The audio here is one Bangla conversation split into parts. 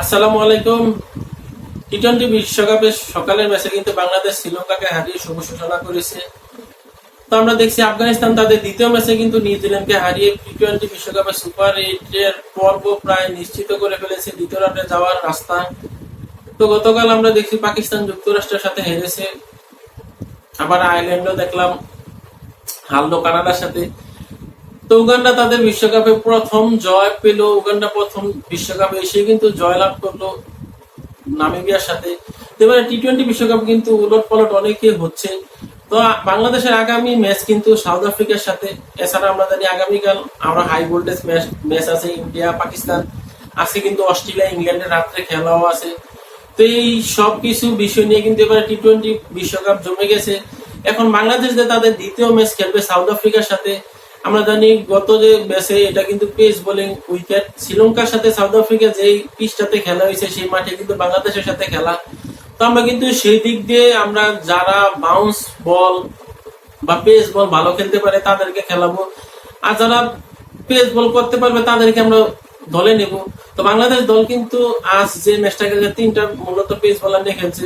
আসসালামু আলাইকুম। টি টোয়েন্টি বিশ্বকাপের সকালের ম্যাচে কিন্তু বাংলাদেশ শ্রীলঙ্কাকে হারিয়ে শুভ সূচনা করেছে। তো আমরা দেখছি আফগানিস্তান তাদের দ্বিতীয় ম্যাচে কিন্তু নিউজিল্যান্ডকে হারিয়ে টি টোয়েন্টি বিশ্বকাপের সুপার এইটের পর্ব প্রায় নিশ্চিত করে ফেলেছে দ্বিতীয় রাউন্ডে যাওয়ার রাস্তা। তো গতকাল আমরা দেখছি পাকিস্তান যুক্তরাষ্ট্রের সাথে হেরেছে। আবার আয়ারল্যান্ডও দেখলাম হারলো কানাডার সাথে। তো উগান্ডা তাদের বিশ্বকাপে প্রথম জয় পেল। উগান্ডা প্রথম বিশ্বকাপে এসে কিন্তু জয়লাভ করল নামিবিয়ার সাথে। এবারে টি টোয়েন্টি বিশ্বকাপ কিন্তু উলট পালট অনেকে হচ্ছে। তো বাংলাদেশের আগামী ম্যাচ কিন্তু সাউথ আফ্রিকার সাথে। এছাড়া আমরা জানি আগামীকাল আমরা হাই ভোল্টেজ ম্যাচ ম্যাচ আছে ইন্ডিয়া পাকিস্তান আজকে কিন্তু অস্ট্রেলিয়া, ইংল্যান্ডের রাত্রে খেলাও আছে। তো এই সব কিছু বিষয় নিয়ে কিন্তু এবারে টি টোয়েন্টি বিশ্বকাপ জমে গেছে। এখন বাংলাদেশ যে তাদের দ্বিতীয় ম্যাচ খেলবে সাউথ আফ্রিকার সাথে আমরা জানি গত যে ম্যাচে এটা কিন্তু পেস বোলিং উইকেট শ্রীলঙ্কার সাথে সাউথ আফ্রিকা যেই পিচটাতে খেলা হয়েছে, সেই মাঠে কিন্তু বাংলাদেশের সাথে খেলা। তো আমরা কিন্তু সেই দিক দিয়ে আমরা যারা বাউন্স বল বা পেস বল ভালো খেলতে পারে, তাদেরকে খেলাবো। আর যারা পেস বল করতে পারবে, তাদেরকে আমরা দলে নেব। তো বাংলাদেশ দল কিন্তু আজ যে ম্যাচটা খেলছে, তিনটা মূলত পেস বলার নিয়ে খেলছে।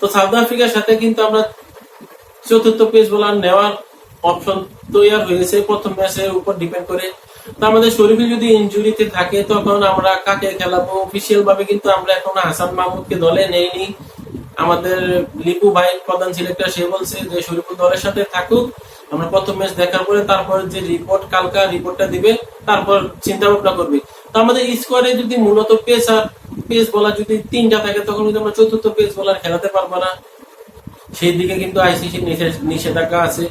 তো সাউথ আফ্রিকার সাথে কিন্তু আমরা চতুর্থ পেস বোলার নেওয়ার অপশন তৈরি হয়েছে প্রথম ম্যাচের উপর ডিপেন্ড করে। তো আমাদের শরীফে যদি ইনজুরিতে থাকে, তখন আমরা কাকে খেলাবো? অফিসিয়াল ভাবে কিন্তু আমরা এখন হাসান মাহমুদকে দলে নেইনি। আমাদের লিপু ভাই, প্রধান সিলেক্টর সে বলছে যে শরীফুল দলের সাথে থাকুক। আমরা প্রথম ম্যাচ দেখার পরে তারপর যে রিপোর্ট কালকা রিপোর্টটা দিবে, তারপর চিন্তা ভাবনা করবে। তো আমাদের স্কোয়ারে যদি মূলত পেস আর পেস বলার যদি তিনটা থাকে, তখন কিন্তু আমরা চতুর্থ পেস বলার খেলাতে পারব না। সেই দিকে কিন্তু আইসিসির নিষেধাজ্ঞা আছে।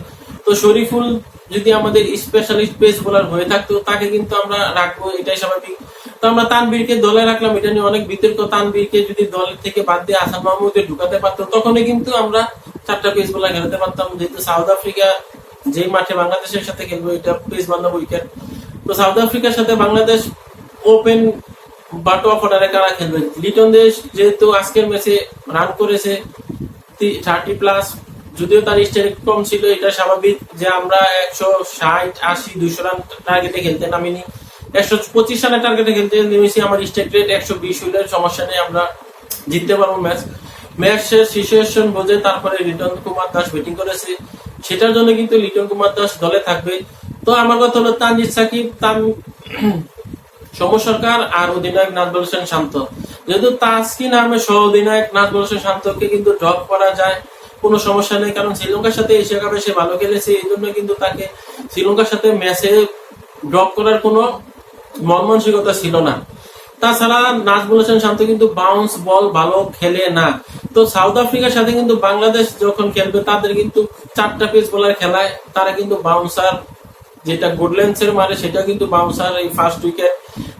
তো শরীফুল যদি আমাদের স্পেশালিস্ট পেস বোলার হয়ে থাকতো, তাকে কিন্তু আমরা রাখব, এটাই স্বাভাবিক। তো আমরা তানবীরকে দলে রাখলাম, এটা নিয়ে অনেক বিতর্ক। তানবীরকে যদি দল থেকে বাদ দিয়ে আসাম মাহমুদে ঢুকাতে পারতো, তখনই কিন্তু আমরা চারটা পেস বোলার খেলাতে পারতাম। যেহেতু সাউথ আফ্রিকা যেই মাঠে বাংলাদেশের সাথে খেলব, এটা পেস বান্ধব উইকেট তো সাউথ আফ্রিকার সাথে বাংলাদেশ ওপেন বা টপ অর্ডারে কারা খেলবে? লিটন দেশ যেহেতু আজকের ম্যাচে রান করেছে থার্টি প্লাস যদিও তার স্ট্রাইক কম ছিল, এটা স্বাভাবিক যে আমরা একশো ষাট, আশি, দুইশো রান টার্গেটে খেলতে নামিনি। একশো পঁচিশ রানের টার্গেটে খেলতে নেমেছি, আমার স্ট্রাইক রেট একশো বিশ হইলে সমস্যা নেই, আমরা জিততে পারব ম্যাচ। সিচুয়েশন বোঝে তারপরে লিটন কুমার দাস ব্যাটিং করেছে। সেটার জন্য কিন্তু লিটন কুমার দাস দলে থাকবে। তো আমার কথা হলো, তানজিদ সাকিব, তান সৌম্য সরকার আর অধিনায়ক নাজবুল হোসেন শান্ত। যেহেতু তাসকিন আহমেদ সহ অধিনায়ক নাজবুল হোসেন শান্তকে কিন্তু ড্রপ করা যায় কোনো সমস্যা নেই, কারণ শ্রীলঙ্কার সাথে এশিয়া কাপে সে ভালো খেলেছে, এই জন্য কিন্তু তাকে শ্রীলঙ্কার সাথে ম্যাচে ড্রপ করার কোনো মন মানসিকতা ছিল না। তাছাড়া নাজমুল হোসেন শান্ত কিন্তু বাউন্স বল ভালো খেলে না। তো সাউথ আফ্রিকার সাথে কিন্তু বাংলাদেশ যখন খেলবে, তাদের কিন্তু চারটা পেস বলার খেলায়, তারা কিন্তু বাউন্সার যেটা গুডল্যান্ডস এর মারে সেটা কিন্তু বাউন্সার এই ফার্স্ট উইকেট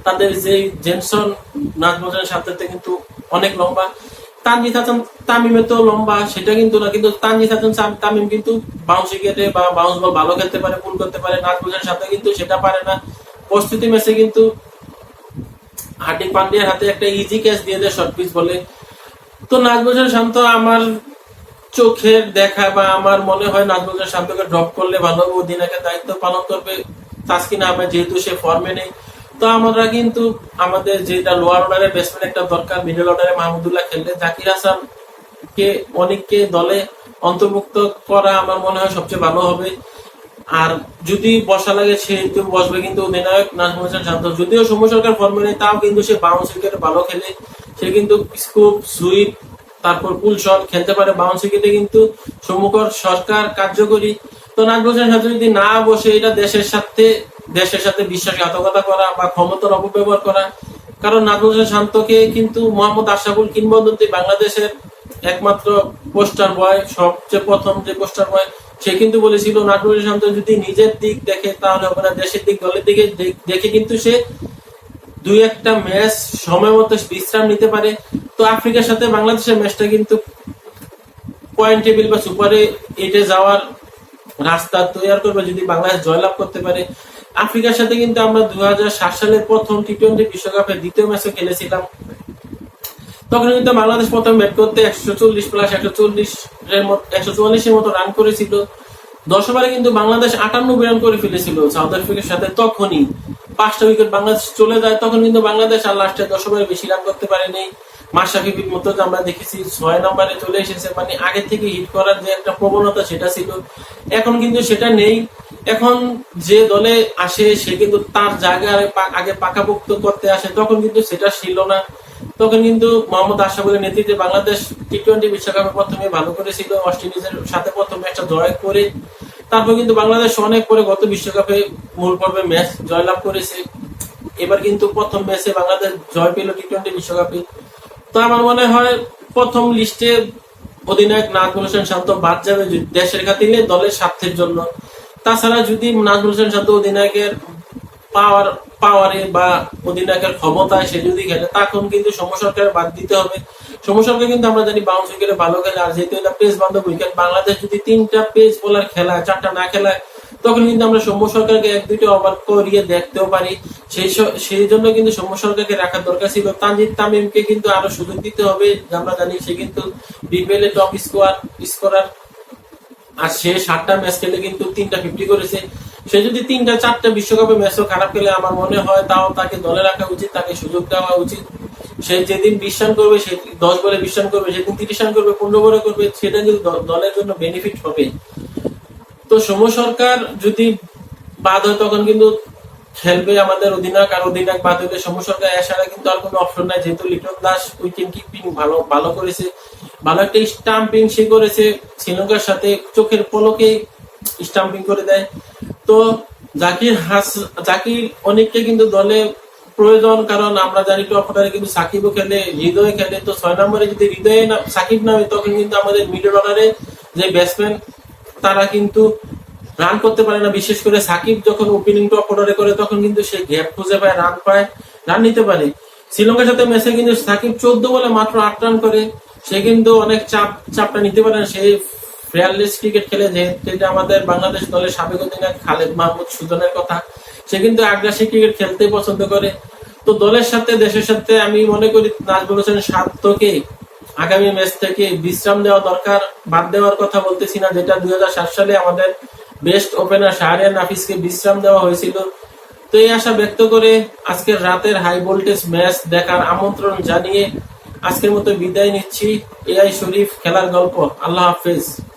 তাদের যে জেনসন নাজমুল হোসেন শান্তের কিন্তু অনেক লম্বা তানজিদ হাসান তামিমের তো লম্বা, সেটা কিন্তু না, কিন্তু তানজিদ হাসান তামিম কিন্তু বা বাউন্স বল ভালো খেলতে পারে করতে পারে নাজমুল হোসেন সাথে কিন্তু সেটা পারে না। প্রস্তুতি ম্যাচে কিন্তু হার্দিক পান্ডিয়ার হাতে একটা ইজি ক্যাচ দিয়ে দেয় শর্ট পিচ বলে। তো নাজমুল শান্ত আমার চোখের দেখা বা আমার মনে হয় নাজমুল শান্তকে ড্রপ করলে ভালো হবে অধিনায়কের দায়িত্ব পালন করবে। তাসকিন আহমেদ যেহেতু সে ফর্মে নেই তো আমরা কিন্তু আমাদের যেটা লোয়ার অর্ডারে ব্যাটসম্যান একটা দরকার মিডল অর্ডারে মাহমুদুল্লাহ খেললে জাকির হাসান কে, অনেককে দলে অন্তর্ভুক্ত করা আমার মনে হয় সবচেয়ে ভালো হবে। আর যদি বসা লাগে, সে তো বসবে কিন্তু অধিনায়ক নাজমুল হোসেন যদিও সৌম্য সরকার ফর্মে নেই, তাও কিন্তু সে বাউন্স উইকেট ভালো খেলে। সে কিন্তু স্কুপ সুইপ তারপর পুল শট খেলতে পারে। বাউন্স উইকেটে কিন্তু সৌম্যকর সরকার কার্যকরী। তো নাজমুল হোসেন যদি না বসে, এটা দেশের সাথে দেশের সাথে বিশ্বাসঘাতকতা করা বা ক্ষমতার অপব্যবহার করা। কারণ নাজমুল হোসেন শান্তকে কিন্তু মোহাম্মদ আশরাফুল কিংবদন্তি বাংলাদেশের একমাত্র পোস্টার বয়, সবচেয়ে প্রথম যে পোস্টার বয়, সে কিন্তু বলেছিল নাজমুল হোসেন শান্ত যদি নিজের দিক দেখে, তাহলে হবে দেশের দিক, দলের দিকে দেখে কিন্তু সে দুই একটা ম্যাচ সময় মতো বিশ্রাম নিতে পারে। তো আফ্রিকার সাথে বাংলাদেশের ম্যাচটা কিন্তু পয়েন্ট টেবিল বা সুপারে এটে যাওয়ার রাস্তা তৈরি করবে যদি বাংলাদেশ জয়লাভ করতে পারে। আফ্রিকার সাথে কিন্তু আমরা দু হাজার সাত সালের প্রথম টি টোয়েন্টি বিশ্বকাপে দ্বিতীয় ম্যাচে খেলেছিলাম। তখন কিন্তু বাংলাদেশ প্রথম ব্যাট করতে একশো চল্লিশ প্লাস একশো চল্লিশ একশো চুয়াল্লিশের মতো রান করেছিল। দশ ওভারে কিন্তু বাংলাদেশ আটানব্বই রান করে ফেলেছিল সাউথ আফ্রিকার সাথে। তখনই পাঁচটা উইকেট বাংলাদেশ চলে যায়। তখন কিন্তু বাংলাদেশ আর লাস্টে দশ ওভারে বেশি রান করতে পারেনি। মাশরাফি মতো আমরা দেখেছি, ছয় নম্বরে চলে এসেছে। মানে আগে থেকে হিট করার যে একটা প্রবণতা সেটা ছিল। এখন কিন্তু সেটা নেই। এখন যে দলে আসে, সে কিন্তু তার জায়গায় পা- আগে পাকাপোক্ত করতে আসে, তখন কিন্তু সেটা ছিল না। তখন কিন্তু মোহাম্মদ আশরাফুলের নেতৃত্বে বাংলাদেশ টি টোয়েন্টি বিশ্বকাপে প্রথমে ভালো করেছিল, অস্ট্রেলিয়ার সাথে প্রথমে একটা জয় করে। তারপর কিন্তু বাংলাদেশ অনেক পরে গত বিশ্বকাপে মূল পর্বে ম্যাচ জয়লাভ করেছে। এবার কিন্তু প্রথম ম্যাচে বাংলাদেশ জয় পেল টি টোয়েন্টি বিশ্বকাপে। তো আমার মনে হয় প্রথম লিস্টে অধিনায়ক নাজমুল হোসেন শান্ত বাদ যাবে দেশের খাতিরে দলের স্বার্থের জন্য। তাছাড়া যদি নাজমুল হোসেন শান্ত অধিনায়কের পাওয়ার পাওয়ারে বা অধিনায়কের ক্ষমতায় সে যদি খেলে, তখন কিন্তু সমসরকার বাদ দিতে হবে। সমসরকার কিন্তু আমরা জানি বাউন্স উইকেটে ভালো খেলে। আর যেহেতু এটা পেস বান্ধব উইকেট বাংলাদেশ যদি তিনটা পেস বোলার খেলায়, চারটা না খেলায়, তখন কিন্তু আমরা সৌম্য সরকারকে এক, দুইটা ওভার করিয়ে দেখতেও পারি। সেই সেই জন্য কিন্তু সৌম্য সরকারকে রাখার দরকার ছিল। তানজিদ তামিমকে কিন্তু আরও সুযোগ দিতে হবে। আমরা জানি সে কিন্তু বিপিএল এ টপ স্কোয়ার স্কোরার আর সে সাতটা ম্যাচ খেলে কিন্তু তিনটা ফিফটি করেছে। সে যদি তিনটা, চারটা বিশ্বকাপে ম্যাচও খারাপ খেলে, আমার মনে হয় তাও তাকে দলে রাখা উচিত, তাকে সুযোগ দেওয়া উচিত। সে যেদিন বিশ্বান করবে, সে দশ বলে বিশ্বান করবে সেদিন তিরিশ রান করবে, পনেরো বলে করবে, সেটা কিন্তু দলের জন্য বেনিফিট হবে তো সৌম্য সরকার যদি বাদ হয়, তখন কিন্তু খেলবে আমাদের অধিনায়ক, আর অধিনায়ক বাদ হলে সৌম্য সরকার এছাড়া কিন্তু আর কোনো অপশন নাই। যেহেতু লিটন দাস উইকেট কিপিং ভালো ভালো করেছে ভালো একটা স্টাম্পিং সে করেছে শ্রীলঙ্কার সাথে চোখের পলকে স্টাম্পিং করে দেয়। তো জাকির হাস, জাকির অনেককে কিন্তু দলে প্রয়োজন, কারণ আমরা জানি টপ অর্ডারে কিন্তু সাকিবও খেলে, হৃদয় খেলে। তো ছয় নম্বরে যদি হৃদয়ে না, সাকিব নামে, তখন কিন্তু আমাদের মিডল অর্ডারে যে ব্যাটসম্যান তারা কিন্তু রান করতে পারে না। বিশেষ করে সাকিব যখন ওপেনিং টপ অর্ডারে করে, তখন কিন্তু সে গ্যাপ খুঁজে পায় রান পায় রান নিতে পারে। শ্রীলঙ্কার সাথে ম্যাচে কিন্তু সাকিব চোদ্দ বলে মাত্র আট রান করে। সে কিন্তু অনেক চাপ, চাপটা নিতে পারে সে ফেয়ারলেস ক্রিকেট খেলে যেটা আমাদের বাংলাদেশ দলের সাবেক অধিনায়ক খালেদ মাহমুদ সুজনের কথা, সে কিন্তু আগ্রাসী ক্রিকেট খেলতে পছন্দ করে। তো দলের সাথে, দেশের সাথে আমি মনে করি নাজমুল হোসেন সার্থকে আগামী ম্যাচ থেকে বিশ্রাম দেওয়া দরকার। বাদ দেওয়ার কথা বলতেছি না, যেটা দুই হাজার সাত সালে আমাদের বেস্ট ওপেনার শাহরিয়ার নাফিসকে বিশ্রাম দেওয়া হয়েছিল। তো এই আশা ব্যক্ত করে আজকের রাতের হাই ভোল্টেজ ম্যাচ দেখার আমন্ত্রণ জানিয়ে আজকের মতো বিদায় নিচ্ছি। এআই শরীফ খেলার গল্প। আল্লাহ হাফেজ।